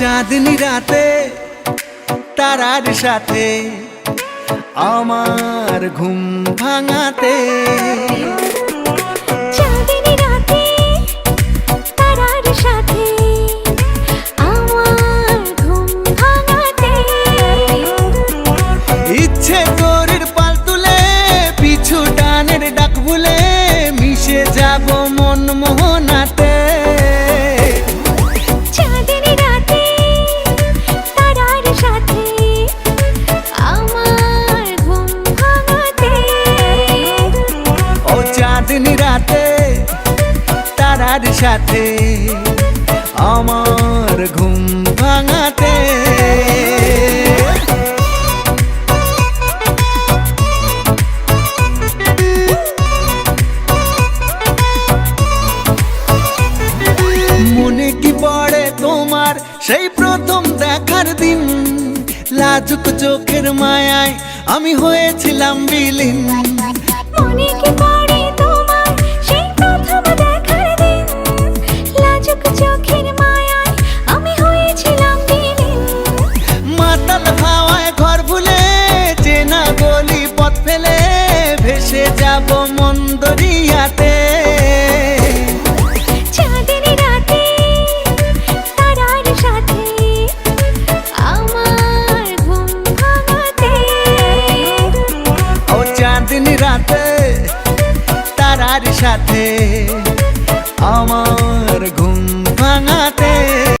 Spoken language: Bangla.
চাঁদনি রাতে তারার সাথে আমার ঘুম ভাঙাতে। ইচ্ছে তোরের পাল তুলে পিছু টানের ডাক ভুলে মিশে যাব মন মোহনাতে তারার সাথে আমার ঘুম ভাঙাতে। মনে কি পড়ে তোমার? সেই প্রথম দেখার দিন, লাজুক চোখের মায়ায় আমি হয়েছিলাম বিলীন। যাব মন্দরিয়াতে। চাঁদনি রাতে তারার সাথে আমার ঘুম ভাঙাতে।